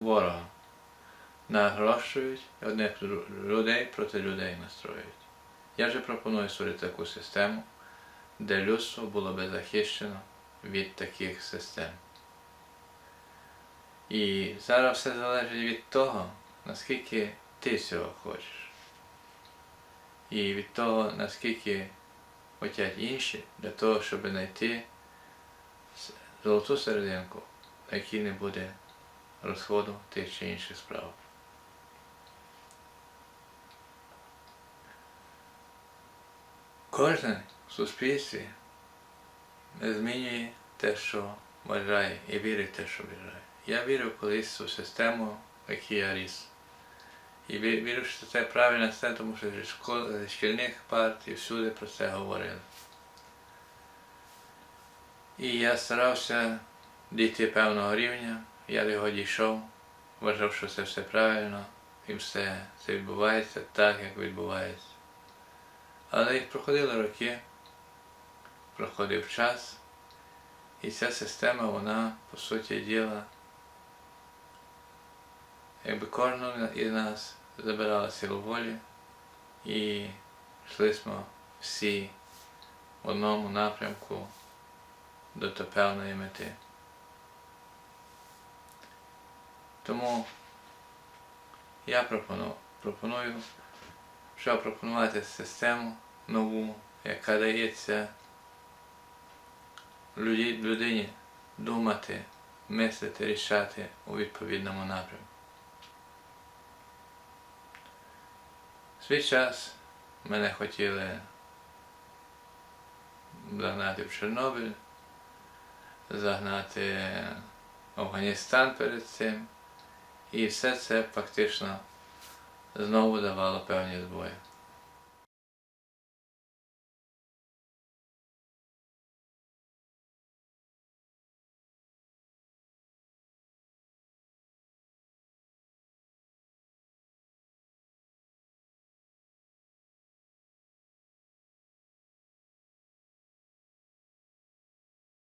ворога. Нагрощують одних людей проти людей настроюють. Я вже пропоную створити таку систему, де людство було би захищено від таких систем. І зараз все залежить від того, наскільки ти цього хочеш. І від того, наскільки хочуть інші, для того, щоб знайти золоту серединку, на якій не буде розходу тих чи інших справ. Кожен в суспільстві змінює те, що вважає, і вірить те, що вважає. Я вірив колись цю систему, в якій я ріс. І ві- вірив, що це правильна система, тому що зі шкільних партій всюди про це говорили. І я старався дійти певного рівня, я його дійшов, вважав, що це все правильно, і все це відбувається так, як відбувається. Але їх проходили роки, проходив час, і ця система, вона, по суті діла, якби кожного із нас забирала силу волі і йшли ми всі в одному напрямку до певної мети. Тому я пропоную, пропоную що пропонувати систему нову, яка дається людині думати, мислити, рішати у відповідному напрямку. Свій час мене хотіли загнати в Чорнобиль, загнати в Афганістан перед цим. І все це фактично знову давало певні збої.